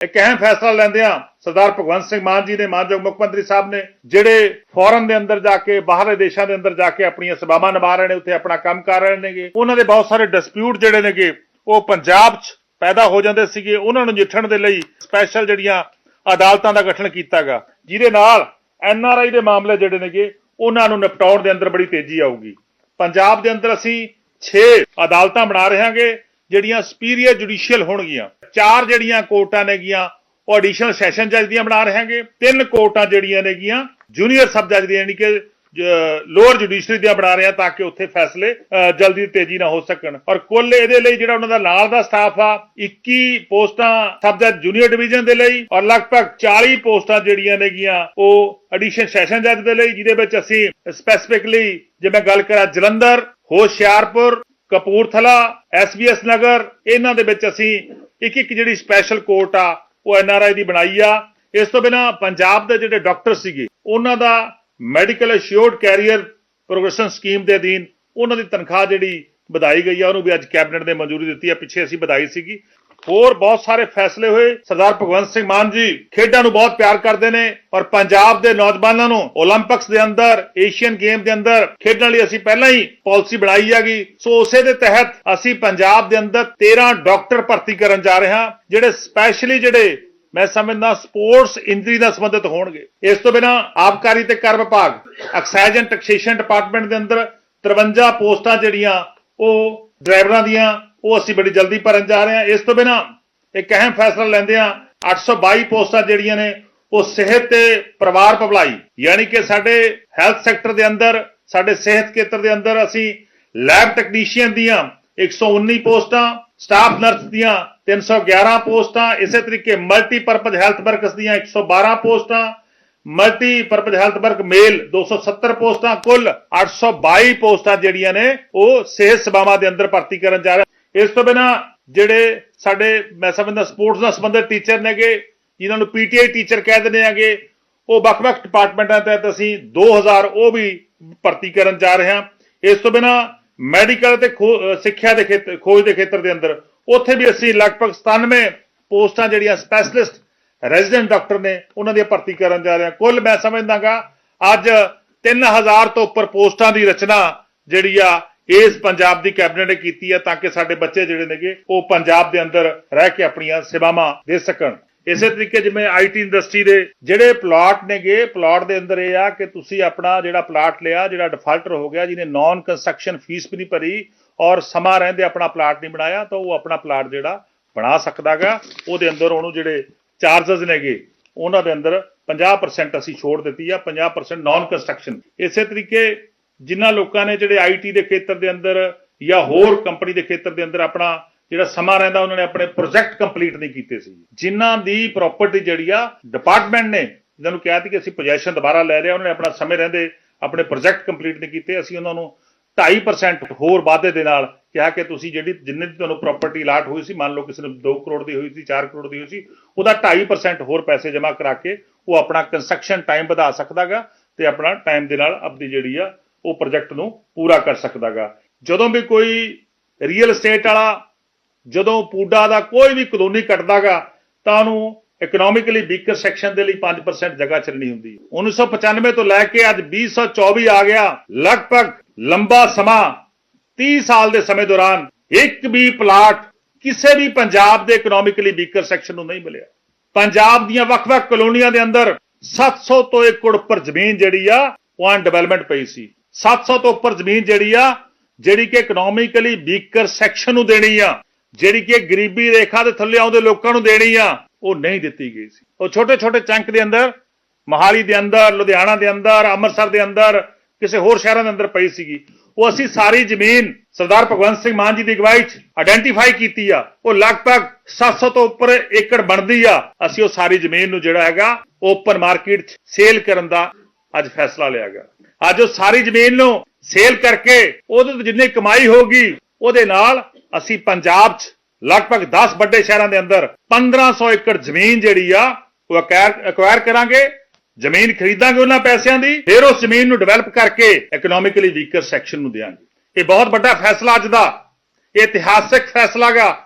ਇੱਕ ਅਹਿਮ ਫੈਸਲਾ ਲੈਂਦਿਆਂ ਸਰਦਾਰ ਭਗਵੰਤ ਸਿੰਘ ਮਾਨ ਜੀ ਨੇ, ਮਾਨਯੋਗ ਮੁੱਖ ਮੰਤਰੀ ਸਾਹਿਬ ਨੇ, ਜਿਹੜੇ ਫੋਰਨ ਦੇ ਅੰਦਰ ਜਾ ਕੇ, ਬਾਹਰਲੇ ਦੇਸ਼ਾਂ ਦੇ ਅੰਦਰ ਜਾ ਕੇ ਆਪਣੀਆਂ ਸੇਵਾਵਾਂ ਨਿਭਾ ਰਹੇ ਨੇ, ਉੱਥੇ ਆਪਣਾ ਕੰਮ ਕਰ ਰਹੇ ਨੇਗੇ, ਉਹਨਾਂ ਦੇ ਬਹੁਤ ਸਾਰੇ ਡਿਸਪਿਊਟ ਜਿਹੜੇ ਨੇਗੇ, ਉਹ ਪੰਜਾਬ 'ਚ ਪੈਦਾ ਹੋ ਜਾਂਦੇ ਸੀਗੇ, ਉਹਨਾਂ ਨੂੰ ਨਜਿੱਠਣ ਦੇ ਲਈ ਸਪੈਸ਼ਲ ਜਿਹੜੀਆਂ ਅਦਾਲਤਾਂ ਦਾ ਗਠਨ ਕੀਤਾਗਾ ਜਿਹਦੇ ਨਾਲ ਐਨ ਆਰ ਆਈ ਦੇ ਮਾਮਲੇ ਜਿਹੜੇ ਨੇਗੇ, ਉਹਨਾਂ ਨੂੰ ਨਿਪਟਾਉਣ ਦੇ ਅੰਦਰ ਬੜੀ ਤੇਜ਼ੀ ਆਊਗੀ। ਪੰਜਾਬ ਦੇ ਅੰਦਰ ਅਸੀਂ 6 ਅਦਾਲਤਾਂ ਬਣਾ ਰਹੇ ਹਾਂਗੇ ਜਿਹੜੀਆਂ ਸੁਪੀਰੀਅਰ ਜੁਡੀਸ਼ੀਅਲ ਹੋਣਗੀਆਂ। ਚਾਰ ਜਿਹੜੀਆਂ ਕੋਰਟਾਂ ਨੇਗੀਆਂ, ਉਹ ਐਡੀਸ਼ਨਲ ਸੈਸ਼ਨ ਜੱਜ ਦੀਆਂ ਬਣਾ ਰਹੇ ਹਾਂਗੇ। ਤਿੰਨ ਕੋਰਟਾਂ ਜਿਹੜੀਆਂ ਨੇਗੀਆਂ ਜੂਨੀਅਰ ਸਬ ਜੱਜ ਦੀਆਂ, ਯਾਨੀ ਕਿ ਲੋਅਰ ਜੁਡੀਸ਼ਰੀ ਦੀਆਂ ਬਣਾ ਰਹੇ ਆ ਤਾਂ ਕਿ ਉੱਥੇ ਫੈਸਲੇ ਜਲਦੀ ਤੇਜ਼ੀ ਨਾਲ ਹੋ ਸਕਣ। ਔਰ ਕੁੱਲ ਇਹਦੇ ਲਈ ਜਿਹੜਾ ਉਹਨਾਂ ਦਾ ਨਾਲ ਦਾ ਸਟਾਫ ਆ 21 ਪੋਸਟਾਂ ਸਬ ਜੱਜ ਜੂਨੀਅਰ ਡਿਵੀਜ਼ਨ ਦੇ ਲਈ ਔਰ ਲਗਭਗ 40 ਪੋਸਟਾਂ ਜਿਹੜੀਆਂ ਨੇਗੀਆਂ, ਉਹ ਐਡੀਸ਼ਨ ਸੈਸ਼ਨ ਜੱਜ ਦੇ ਲਈ, ਜਿਹਦੇ ਵਿੱਚ ਅਸੀਂ ਸਪੈਸੀਫਿਕਲੀ ਜੇ ਮੈਂ ਗੱਲ ਕਰਾਂ ਜਲੰਧਰ, ਹੋਸ਼ਿਆਰਪੁਰ, ਕਪੂਰਥਲਾ ਐਸਬੀਐਸ ਨਗਰ, ਇਹਨਾਂ ਦੇ ਵਿੱਚ ਅਸੀਂ ਇੱਕ ਇੱਕ ਜਿਹੜੀ ਸਪੈਸ਼ਲ ਕੋਰਟ ਆ, ਉਹ ਐਨਆਰਆਈ ਦੀ ਬਣਾਈ ਆ। ਇਸ ਤੋਂ ਬਿਨਾ ਪੰਜਾਬ ਦੇ ਜਿਹੜੇ ਡਾਕਟਰ ਸੀਗੇ, ਉਹਨਾਂ ਦਾ medical assured career progression scheme ਦੇ ਅਧੀਨ ਉਹਨਾਂ ਦੀ ਤਨਖਾਹ ਜਿਹੜੀ ਵਧਾਈ ਗਈ ਆ, ਉਹਨੂੰ ਵੀ ਅੱਜ ਕੈਬਨਿਟ ਨੇ ਮਨਜ਼ੂਰੀ ਦਿੱਤੀ ਆ। ਪਿੱਛੇ ਅਸੀਂ ਵਧਾਈ ਸੀਗੀ। ਹੋਰ ਬਹੁਤ ਸਾਰੇ ਫੈਸਲੇ ਹੋਏ। ਸਰਦਾਰ ਭਗਵੰਤ ਸਿੰਘ ਮਾਨ ਜੀ ਖੇਡਾਂ ਨੂੰ ਬਹੁਤ ਪਿਆਰ ਕਰਦੇ ਨੇ ਔਰ ਪੰਜਾਬ ਦੇ ਨੌਜਵਾਨਾਂ ਨੂੰ 올림픽ਸ ਦੇ ਅੰਦਰ ਏਸ਼ੀਅਨ ਗੇਮ ਦੇ ਅੰਦਰ ਖੇਡਣ ਲਈ ਅਸੀਂ ਪਹਿਲਾਂ ਹੀ ਪਾਲਿਸੀ ਬਣਾਈ ਹੈਗੀ। ਸੋ ਉਸੇ ਦੇ ਤਹਿਤ ਅਸੀਂ ਪੰਜਾਬ ਦੇ ਅੰਦਰ 13 ਡਾਕਟਰ ਭਰਤੀ ਕਰਨ ਜਾ ਰਹੇ ਹਾਂ, ਜਿਹੜੇ ਸਪੈਸ਼ਲੀ ਜਿਹੜੇ ਮੈਂ ਸਮਝਦਾ ਸਪੋਰਟਸ ਇੰਜਰੀ ਨਾਲ ਸੰਬੰਧਿਤ ਹੋਣਗੇ। ਇਸ ਤੋਂ ਬਿਨਾ ਆਬਕਾਰੀ ਤੇ ਕਰ ਵਿਭਾਗ ਐਕਸਾਈਜ਼ ਐਂਡ ਟੈਕਸੇਸ਼ਨ ਡਿਪਾਰਟਮੈਂਟ ਦੇ ਅੰਦਰ 53 ਪੋਸਟਾਂ ਜਿਹੜੀਆਂ ਉਹ ਡਰਾਈਵਰਾਂ ਦੀਆਂ ਉਹ ਅਸੀਂ ਬੜੀ ਜਲਦੀ ਭਰਨ ਜਾ ਰਹੇ ਹਾਂ। ਇਸ ਤੋਂ ਬਿਨਾ ਇੱਕ ਅਹਿਮ ਫੈਸਲਾ ਲੈਂਦੇ ਹਾਂ। 822 ਪੋਸਟਾਂ ਜਿਹੜੀਆਂ ਨੇ, ਉਹ ਸਿਹਤ ਤੇ ਪਰਿਵਾਰ ਭਲਾਈ ਯਾਨੀ ਕਿ ਸਾਡੇ ਹੈਲਥ ਸੈਕਟਰ ਦੇ ਅੰਦਰ, ਸਾਡੇ ਸਿਹਤ ਖੇਤਰ ਦੇ ਅੰਦਰ ਅਸੀਂ ਲੈਬ ਟੈਕਨੀਸ਼ੀਅਨ ਦੀਆਂ 119 ਪੋਸਟਾਂ, ਸਟਾਫ ਨਰਸ ਦੀਆਂ 311 ਪੋਸਟਾਂ, ਇਸੇ ਤਰੀਕੇ ਮਲਟੀਪਰਪਜ਼ ਹੈਲਥ ਵਰਕਰਸ ਦੀਆਂ 112 ਪੋਸਟਾਂ multi multipurpose health work male 270 ਪੋਸਟਾਂ, ਕੁੱਲ 822 ਪੋਸਟਾਂ ਜਿਹੜੀਆਂ ਨੇ, ਉਹ ਸਿਹਤ ਸੇਵਾਵਾਂ ਦੇ ਅੰਦਰ ਭਰਤੀ ਕਰਨ ਜਾ ਰਹੇ ਇਸ ਤੋਂ ਬਿਨਾ ਜਿਹੜੇ ਸਾਡੇ, ਮੈਂ ਸਮਝਦਾ ਸਪੋਰਟਸ ਨਾਲ ਸੰਬੰਧਿਤ ਟੀਚਰ ਨੇਗੇ, ਜਿਨ੍ਹਾਂ ਨੂੰ ਪੀਟੀਆਈ ਟੀਚਰ ਕਹਿ ਦਿੰਦੇ ਆਗੇ, ਉਹ ਵੱਖ-ਵੱਖ ਡਿਪਾਰਟਮੈਂਟਾਂ ਤਹਿਤ ਅਸੀਂ 2000 ਉਹ ਵੀ ਭਰਤੀ ਕਰਨ ਜਾ ਰਹੇ ਹਾਂ। ਇਸ ਤੋਂ ਬਿਨਾ ਮੈਡੀਕਲ ਤੇ ਖੋ- ਸਿੱਖਿਆ ਦੇ ਖੇਤਰ ਖੋਜ ਦੇ ਖੇਤਰ ਦੇ ਅੰਦਰ, ਉੱਥੇ ਵੀ ਅਸੀਂ ਲਗਭਗ 97 ਪੋਸਟਾਂ ਜਿਹੜੀਆਂ ਸਪੈਸ਼ਲਿਸਟ ਰੈਜ਼ੀਡੈਂਟ ਡਾਕਟਰ ਨੇ, ਉਹਨਾਂ ਦੀ ਭਰਤੀ ਕਰਨ ਜਾ ਰਹੇ ਹਾਂ। ਕੁੱਲ ਮੈਂ ਸਮਝਦਾਗਾ, ਅੱਜ 3000 ਤੋਂ ਉੱਪਰ ਪੋਸਟਾਂ ਦੀ ਰਚਨਾ ਜਿਹੜੀ ਆ ਇਸ ਪੰਜਾਬ ਦੀ ਕੈਬਨਿਟ ਨੇ ਕੀਤੀ ਹੈ ਤਾਂ ਕਿ ਸਾਡੇ ਬੱਚੇ ਜਿਹੜੇ ਨੇਗੇ, ਉਹ ਪੰਜਾਬ ਦੇ ਅੰਦਰ ਰਹਿ ਕੇ ਆਪਣੀਆਂ ਸੇਵਾਵਾਂ ਦੇ ਸਕਣ। ਇਸੇ ਤਰੀਕੇ ਜਿਵੇਂ ਆਈਟੀ ਇੰਡਸਟਰੀ ਦੇ ਜਿਹੜੇ ਪਲਾਟ ਨੇਗੇ, ਪਲਾਟ ਦੇ ਅੰਦਰ ਇਹ ਆ ਕਿ ਤੁਸੀਂ ਆਪਣਾ ਜਿਹੜਾ ਪਲਾਟ ਲਿਆ, ਜਿਹੜਾ ਡਿਫਾਲਟਰ ਹੋ ਗਿਆ, ਜਿਹਨੇ ਨਾਨ ਕੰਸਟਰਕਸ਼ਨ ਫੀਸ ਵੀ ਨਹੀਂ ਭਰੀ ਔਰ ਸਮਾਂ ਰਹਿੰਦੇ ਆਪਣਾ ਪਲਾਟ ਨਹੀਂ ਬਣਾਇਆ, ਤਾਂ ਉਹ ਆਪਣਾ ਪਲਾਟ ਜਿਹੜਾ ਬਣਾ ਸਕਦਾਗਾ। ਉਹਦੇ ਅੰਦਰ ਉਹਨੂੰ ਜਿਹੜੇ ਚਾਰजेस ਨੇਗੇ, ਉਹਨਾਂ ਦੇ ਅੰਦਰ 50% ਅਸੀਂ ਛੋੜ ਦਿੱਤੀ ਆ 50% ਨਾਨ ਕੰਸਟਰਕਸ਼ਨ ਇਸੇ ਤਰੀਕੇ ਜਿਨ੍ਹਾਂ ਲੋਕਾਂ ਨੇ ਜਿਹੜੇ ਆਈਟੀ ਦੇ ਖੇਤਰ ਦੇ ਅੰਦਰ ਜਾਂ ਹੋਰ ਕੰਪਨੀ ਦੇ ਖੇਤਰ ਦੇ ਅੰਦਰ ਆਪਣਾ ਜਿਹੜਾ ਸਮਾਂ ਰਹਿੰਦਾ, ਉਹਨਾਂ ਨੇ ਆਪਣੇ ਪ੍ਰੋਜੈਕਟ ਕੰਪਲੀਟ ਨਹੀਂ ਕੀਤੇ ਸੀ। ਜਿਨ੍ਹਾਂ ਦੀ ਪ੍ਰਾਪਰਟੀ ਜਿਹੜੀ ਆ ਡਿਪਾਰਟਮੈਂਟ ਨੇ ਜਿਹਨਾਂ ਨੂੰ ਕਿਹਾ ਸੀ ਕਿ ਅਸੀਂ ਪੋਜੈਸ਼ਨ ਦੁਬਾਰਾ ਲੈ ਲਿਆ, ਉਹਨਾਂ ਨੇ ਆਪਣਾ ਸਮੇਂ ਰਹਿੰਦੇ ਆਪਣੇ ਪ੍ਰੋਜੈਕਟ ਕੰਪਲੀਟ ਨਹੀਂ ਕੀਤੇ। ਅਸੀਂ ਉਹਨਾਂ ਨੂੰ 2.5% ਹੋਰ ਵਾਅਦੇ ਦੇ ਨਾਲ ਕਿਹਾ ਕਿ ਤੁਸੀਂ ਜਿਹੜੀ ਜਿੰਨੇ ਦੀ ਤੁਹਾਨੂੰ ਪ੍ਰਾਪਰਟੀ ਅਲਾਟ ਹੋਈ ਸੀ, ਮੰਨ ਲਓ ਕਿਸੇ ਨੂੰ 2 ਕਰੋੜ ਦੀ ਹੋਈ ਸੀ 4 ਕਰੋੜ ਦੀ ਹੋਈ ਸੀ, ਉਹਦਾ 2.5% ਹੋਰ ਪੈਸੇ ਜਮ੍ਹਾਂ ਕਰਾ ਕੇ ਉਹ ਆਪਣਾ ਕੰਸਟਰਕਸ਼ਨ ਟਾਈਮ ਵਧਾ ਸਕਦਾਗਾ ਤੇ ਆਪਣਾ ਟਾਈਮ ਦੇ ਨਾਲ ਆਪਣੀ ਜਿਹੜੀ ਆ ਉਹ ਪ੍ਰੋਜੈਕਟ ਨੂੰ ਪੂਰਾ ਕਰ ਸਕਦਾਗਾ। ਜਦੋਂ ਵੀ ਕੋਈ ਰੀਅਲ ਏਸਟੇਟ ਵਾਲਾ ਜਦੋਂ ਪੂਡਾ ਦਾ ਕੋਈ ਵੀ ਕਲੋਨੀ ਕੱਟਦਾਗਾ, ਤਾਂ ਉਹਨੂੰ ਇਕਨੋਮਿਕਲੀ ਵੀਕਰ ਸੈਕਸ਼ਨ ਦੇ ਲਈ 5% ਜਗ੍ਹਾ ਚੱਲਣੀ ਹੁੰਦੀ ਹੈ। 1995 ਤੋਂ ਲੈ ਕੇ ਅੱਜ 2024 ਆ ਗਿਆ। ਲਗਭਗ ਲੰਬਾ ਸਮਾਂ 30 ਸਾਲ ਦੇ ਸਮੇਂ ਦੌਰਾਨ ਇੱਕ ਵੀ ਪਲਾਟ ਕਿਸੇ ਵੀ ਪੰਜਾਬ ਦੇ ਇਕਨੋਮਿਕਲੀ ਵੀਕਰ ਸੈਕਸ਼ਨ ਨੂੰ ਨਹੀਂ ਮਿਲਿਆ। ਪੰਜਾਬ ਦੀਆਂ ਵੱਖ-ਵੱਖ ਕਲੋਨੀਆਂ ਦੇ ਅੰਦਰ 700 ਤੋਂ ਏਕੜ ਉੱਪਰ ਜ਼ਮੀਨ ਜਿਹੜੀ ਆ, ਉਹ ਅਨਡਿਵੈਲਪਮੈਂਟ ਪਈ ਸੀ। 700 ਤੋਂ ਉੱਪਰ ਜ਼ਮੀਨ ਜਿਹੜੀ ਆ, ਜਿਹੜੀ ਕਿ ਇਕਨੋਮਿਕਲੀ ਵੀਕਰ ਸੈਕਸ਼ਨ ਨੂੰ ਦੇਣੀ ਆ, ਜਿਹੜੀ ਕਿ ਗਰੀਬੀ ਰੇਖਾ ਦੇ ਥੱਲੇ ਆਉਂਦੇ ਲੋਕਾਂ ਨੂੰ ਦੇਣੀ ਆ, ਉਹ ਨਹੀਂ ਦਿੱਤੀ ਗਈ ਸੀ। ਉਹ ਛੋਟੇ ਛੋਟੇ ਚੰਕ ਦੇ ਅੰਦਰ, ਮਹਾਲੀ ਦੇ ਅੰਦਰ, ਲੁਧਿਆਣਾ ਦੇ ਅੰਦਰ, ਅੰਮ੍ਰਿਤਸਰ ਦੇ ਅੰਦਰ, ਕਿਸੇ ਹੋਰ ਸ਼ਹਿਰਾਂ ਦੇ ਅੰਦਰ ਪਈ ਸੀਗੀ। ਉਹ ਅਸੀਂ ਸਾਰੀ ਜ਼ਮੀਨ ਸਰਦਾਰ ਭਗਵੰਤ ਸਿੰਘ ਮਾਨ ਜੀ ਦੀ ਅਗਵਾਈ 'ਚ ਆਇਡੈਂਟੀਫਾਈ ਕੀਤੀ ਆ। ਉਹ ਲਗਭਗ 700 ਤੋਂ ਉੱਪਰ ਏਕੜ ਬਣਦੀ ਆ। ਅਸੀਂ ਉਹ ਸਾਰੀ ਜ਼ਮੀਨ ਨੂੰ ਜਿਹੜਾ ਹੈਗਾ ਓਪਨ ਮਾਰਕੀਟ 'ਚ ਸੇਲ ਕਰਨ ਦਾ ਅੱਜ ਫੈਸਲਾ ਲਿਆ ਗਿਆ। ਅੱਜ ਉਹ ਸਾਰੀ ਜ਼ਮੀਨ ਨੂੰ ਸੇਲ ਕਰਕੇ ਉਹਦੇ ਤੋਂ ਜਿੰਨੀ ਕਮਾਈ ਹੋਗੀ ਉਹਦੇ ਨਾਲ ਅਸੀਂ ਪੰਜਾਬ 'ਚ ਲਗਭਗ 10 ਵੱਡੇ ਸ਼ਹਿਰਾਂ ਦੇ ਅੰਦਰ 1500 ਏਕੜ ਜ਼ਮੀਨ ਜਿਹੜੀ ਆ, ਉਹ ਐਕਵਾਇਰ ਕਰਾਂਗੇ, ਜ਼ਮੀਨ ਖਰੀਦਾਂਗੇ ਉਹਨਾਂ ਪੈਸਿਆਂ ਦੀ, ਫਿਰ ਉਸ ਜ਼ਮੀਨ ਨੂੰ ਡਿਵੈਲਪ ਕਰਕੇ ਇਕਨੋਮਿਕਲੀ ਵੀਕਰ ਸੈਕਸ਼ਨ ਨੂੰ ਦੇਵਾਂਗੇ ਇਹ ਬਹੁਤ ਵੱਡਾ ਫੈਸਲਾ ਅੱਜ ਦਾ, ਇਹ ਇਤਿਹਾਸਿਕ ਫੈਸਲਾ ਗਾ।